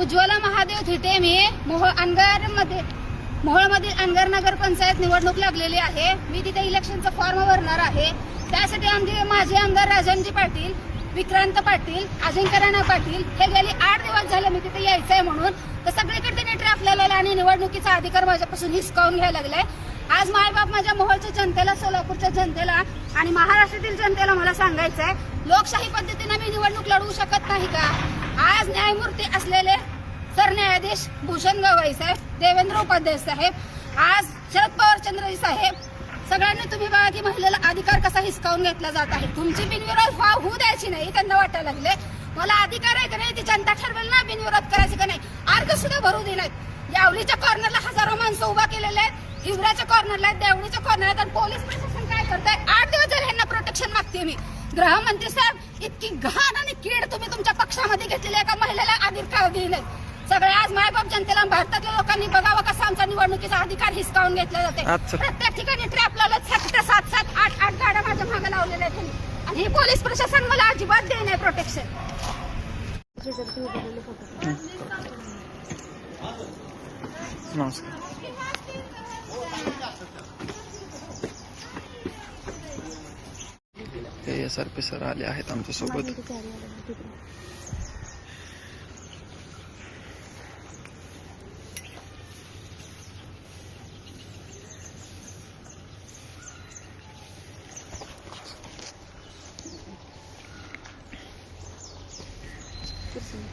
उज्ज्वला महादेव थिटे मी मोहोळ अनगरमध्ये मोहोळमधील अनगर नगर पंचायत निवडणूक लागलेली आहे. मी तिथे इलेक्शनचा फॉर्म भरणार आहे. त्यासाठी आमचे माझे आमदार राजनजी पाटील विक्रांत पाटील अजिंक्य राणा पाटील हे गेली आठ दिवस झाले मी तिथे यायचंय म्हणून. तर सगळीकडे त्यांनी ट्रॅप लावलेला आणि निवडणुकीचा अधिकार माझ्यापासून हिसकावून घ्यायला लागलाय. आज मायबाप माझ्या मोहोळच्या जनतेला सोलापूरच्या जनतेला आणि महाराष्ट्रातील जनतेला मला सांगायचं आहे लोकशाही पद्धतीने मी निवडणूक लढवू शकत नाही का? आज न्यायमूर्ती असलेले भूषण गवई साहेब देवेंद्र उपाध्याय साहेब आज शरद पवार चंद्रजी साहेब सगळ्यांनी तुम्ही बघा की महिलेला अधिकार कसा हिसकावून घेतला जात आहे. तुमची बिनविरोध व्हा होऊ द्यायची नाही त्यांना वाटायला लागले. मला अधिकार आहे का नाही ती जनता ठरवेल ना बिनविरोध करायची का नाही. अर्ज सुद्धा भरू दिलेत यावलीच्या कॉर्नरला हजारो माणसं उभा केलेले आहेत हिवऱ्याच्या कॉर्नरला आहेत देवणीच्या कॉर्नर आहेत. आणि पोलीस प्रशासन काय करताय? आठ दिवस झाले ह्यांना प्रोटेक्शन मागते मी. गृहमंत्री साहेब इतकी घाण आणि कीड तुम्ही तुमच्या पक्षामध्ये घेतलेली आहे एका महिलेला अधिकार दिले सगळे आज मायबाप जनतेला भारतातल्या लोकांनी बघावं कसा आमचा निवडणुकीचा अधिकार हिसकावून घेतला जाते अच्छा. प्रत्येक ठिकाणी ट्रॅप लावलं सात सात सात आठ आठ गाड्या माझ्या मागे लावलेल्या आहेत त्यांनी. आणि हे पोलीस प्रशासन मला अजिबात नाही प्रोटेक्शन नमस्कार ते एस आर पी सर आले आहेत आमच्यासोबत ですね。